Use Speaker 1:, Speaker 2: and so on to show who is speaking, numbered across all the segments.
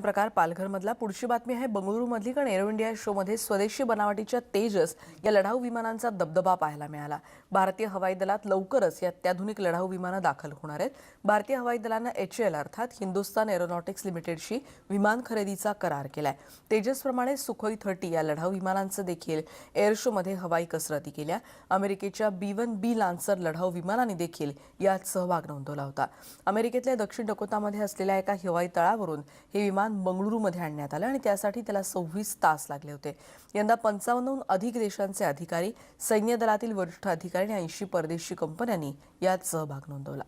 Speaker 1: प्रकार पालघरमधला. पुढची बातमी आहे बंगळुरूमधली कारण एरो इंडिया शोमध्ये स्वदेशी बनावटीच्या तेजस या लढाऊ विमानांचा दबदबा पाहायला मिळाला. भारतीय हवाई दलात लवकरच या अत्याधुनिक लढाऊ विमानं दाखल होणार आहेत. भारतीय हवाई दलानं एच एल अर्थात हिंदुस्तान एरोनॉटिक्स लिमिटेडशी विमान खरेदीचा करार केलाय. तेजसप्रमाणे सुखोई थर्टी या लढाऊ विमानांचं देखील एअर शोमध्ये हवाई कसरती केल्या. अमेरिकेच्या बी वन बी लान्सर लढाऊ विमानांनी देखील यात सहभाग नोंदवला होता. अमेरिकेतल्या दक्षिण डकोतामध्ये असलेल्या एका हवाई तळावरून हे विमान बंगळुरूमध्ये आणण्यात आलं आणि त्यासाठी त्याला सव्वीस तास लागले होते. यंदा पंचावन्नहून अधिक देशांचे अधिकारी सैन्य दलातील वरिष्ठ अधिकारी आणि ऐंशी परदेशी कंपन्यांनी यात सहभाग नोंदवला.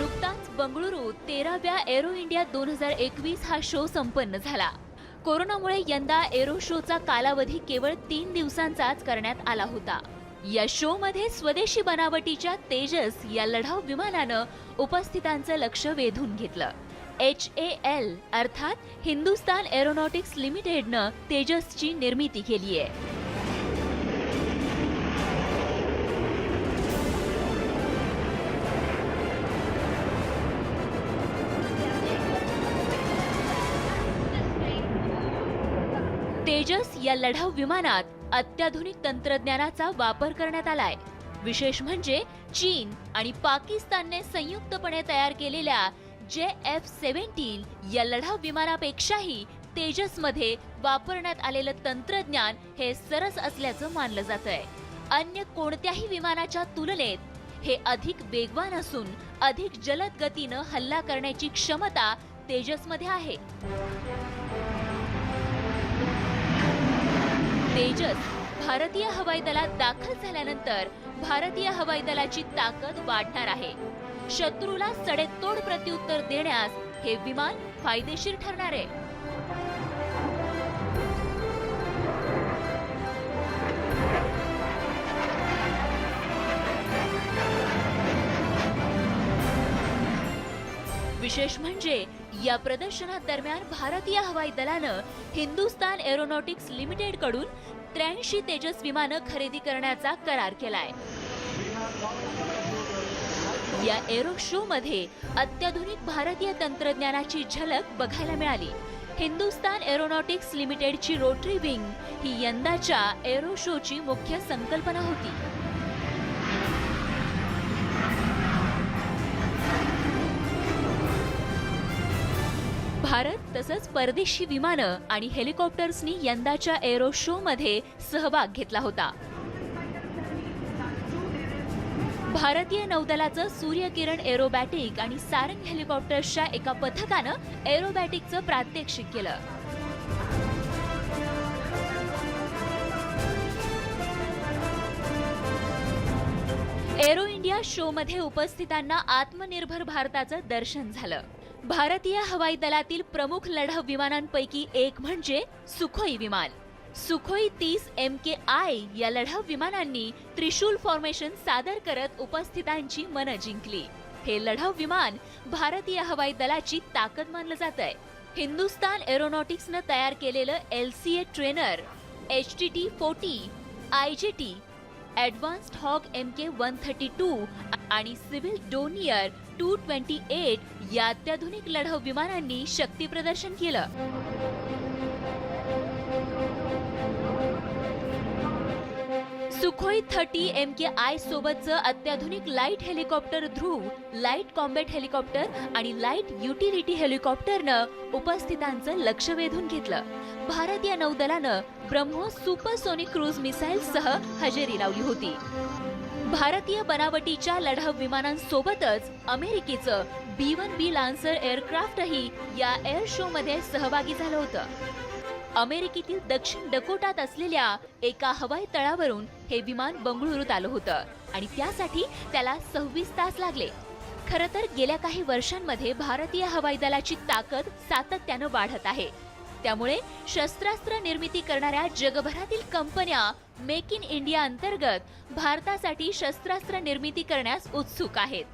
Speaker 2: नुकताच बंगळुरू तेराव्या एरो इंडिया दोन हजार एकवीस हा शो संपन्न झाला. कोरोनामुळे यंदा एरो शोचा कालावधी केवळ तीन दिवसांचाच करण्यात आला होता. या शो मध्ये स्वदेशी बनावटीच्या तेजस या लढाऊ विमानानं उपस्थितांचं लक्ष वेधून घेतलं. एच ए एल अर्थात हिंदुस्तान एरोनॉटिक्स लिमिटेडनं तेजसची निर्मिती केली आहे. तेजस या लढाऊ विमानात अत्याधुनिक तंत्रज्ञानाचा वापर करण्यात आलाय. विशेष म्हणजे चीन आणि पाकिस्तानने संयुक्तपणे तयार केलेल्या जे एफ सेव्हन्टीन या लढाऊ विमानापेक्षाही तेजसमध्ये वापरण्यात आलेलं तंत्रज्ञान हे सरस असल्याचं मानलं जात आहे अन्य कोणत्याही विमानाच्या तुलनेत हे अधिक वेगवान असून अधिक जलद गतीनं हल्ला करण्याची क्षमता तेजसमध्ये आहे. तेजस भारतीय हवाई दलात दाखल झाल्यानंतर भारतीय हवाई दलाची ताकद वाढणार आहे. शत्रूला सडेतोड प्रत्युत्तर देण्यास हे विमान फायदेशीर ठरणार आहे. विशेष म्हणजे या प्रदर्शनादरम्यान भारतीय हवाई दलानं हिंदुस्तान एरोनॉटिक्स लिमिटेडकडून त्र्याऐंशी तेजस विमानं खरेदी करण्याचा करार केलाय. या एरो शो मध्ये अत्याधुनिक भारतीय तंत्रज्ञानाची झलक बघायला मिळाली. हिंदुस्तान एरोनॉटिक्स लिमिटेडची रोटरी विंग ही यंदाच्या एरो शोची मुख्य संकल्पना होती. भारत तसंच परदेशी विमानं आणि हेलिकॉप्टर्सनी यंदाच्या एरो शो मध्ये सहभाग घेतला होता. भारतीय नौदलाचं सूर्यकिरण एरोबॅटिक आणि सारंग हेलिकॉप्टर्सच्या एका पथकानं एरोबॅटिकचं प्रात्यक्षिक केलं. एरो इंडिया शो मध्ये उपस्थितांना आत्मनिर्भर भारताचं दर्शन झालं. भारतीय हवाई दलातील प्रमुख लढाऊ विमानांपैकी एक म्हणजे सुखोई विमान. सुखोई तीस एम के आय या लढाऊ विमानांनी त्रिशूल फॉर्मेशन सादर करत उपस्थितांची मनं जिंकली. हे लढाऊ विमान भारतीय हवाई दलाची ताकद मानलं जात आहे हिंदुस्तान एरोनॉटिक्सनं तयार केलेलं L C A trainer H T T forty I J T advanced Hawk M K one thirty two आणि civil Dornier two twenty eight या अत्याधुनिक लढाऊ विमानांनी शक्ती प्रदर्शन केलं. Sukhoi thirty M K I सोबतचं अत्याधुनिक light helicopter Dhruv light combat helicopter आणि लाइट युटिलिटी हेलिकॉप्टरनं उपस्थितांचं लक्ष वेधून घेतलं. भारतीय नौदलानं ब्रह्मोस सुपरसोनिक क्रूज मिसाईलसह हजेरी लावली होती. भारतीय बनावटीच्या लढाऊ विमानांसोबतच अमेरिकेचं बी वन बी लान्सर एअरक्राफ्टही या एअर शो मध्ये सहभागी झालं होतं. अमेरिकेतील दक्षिण डकोटात असलेल्या एका हवाई तळावरून हे विमान बंगळुरूत आलं होतं आणि त्यासाठी त्याला सव्वीस तास लागले. खर तर गेल्या काही वर्षांमध्ये भारतीय हवाई दलाची ताकद सातत्यानं वाढत आहे. त्यामुळे शस्त्रास्त्र निर्मिती करणाऱ्या जगभरातील कंपन्या मेक इन इंडिया अंतर्गत भारतासाठी शस्त्रास्त्र निर्मिती करण्यास उत्सुक आहेत.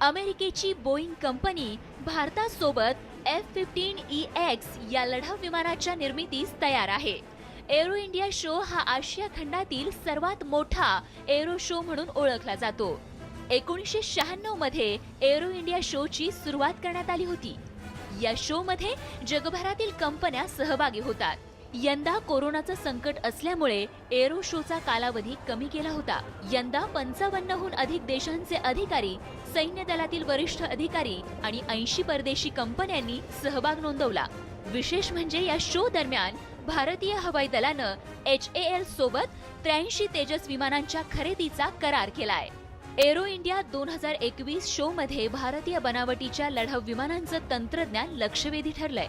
Speaker 2: अमेरिकेची बोईंग कंपनी भारतासोबत एफ फिफ्टीन ई एक्स या लढाऊ विमानाच्या निर्मितीस तयार आहे. एरो इंडिया शो हा आशिया खंडातील सर्वात मोठा एरो शो म्हणून ओळखला जातो. एकोणीसशे शहाण्णवमध्ये एरो इंडिया शोची सुरुवात करण्यात आली होती. या शो मध्ये जगभरातील कंपन्या सहभागी होतात. यंदा कोरोनाचं संकट असल्यामुळे एरो शोचा कालावधी कमी केला होता. यंदा पंचावन्नहून अधिक देशांचे अधिकारी सैन्य दलातील वरिष्ठ अधिकारी आणि ऐंशी परदेशी कंपन्यांनी सहभाग नोंदवला. विशेष म्हणजे या शो दरम्यान भारतीय हवाई दलानं एच ए एल सोबत त्र्याऐंशी तेजस विमानांच्या खरेदीचा करार केलाय. एरो इंडिया दोन हजार एकवीस शो मध्ये भारतीय बनावटीच्या लढाऊ विमानांचं तंत्रज्ञान लक्षवेधी ठरलंय.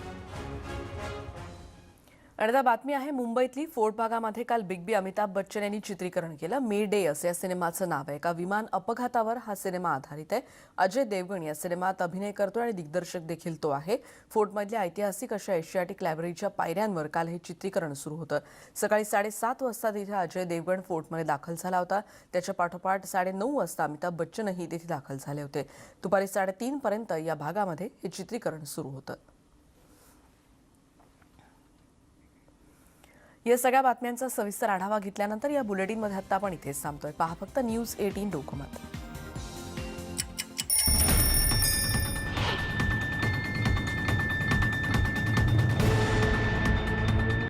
Speaker 1: आणि बातमी आहे मुंबईतली फोर्ट भागामध्ये काल बिग बी अमिताभ बच्चन यांनी चित्रीकरण केलं. मे डे असं या सिनेमाचं नाव आहे. एका विमान अपघातावर हा सिनेमा आधारित आहे. अजय देवगण या सिनेमात अभिनय करतोय आणि दिग्दर्शक देखील तो आहे. फोर्टमधल्या ऐतिहासिक अशा एशियाटिक लायब्ररीच्या पायऱ्यांवर काल हे चित्रीकरण सुरू होतं. सकाळी साडेसात वाजता तिथे अजय देवगण फोर्टमध्ये दाखल झाला होता. त्याच्या पाठोपाठ साडेनऊ वाजता अमिताभ बच्चनही तिथे दाखल झाले होते. दुपारी साडेतीनपर्यंत या भागामध्ये हे चित्रीकरण सुरू होतं. या सगळ्या बातम्यांचा सविस्तर आढावा घेतल्यानंतर या बुलेटिनमध्ये आता आपण इथेच थांबतोय. पहा फक्त न्यूज एटीन डोकोमत.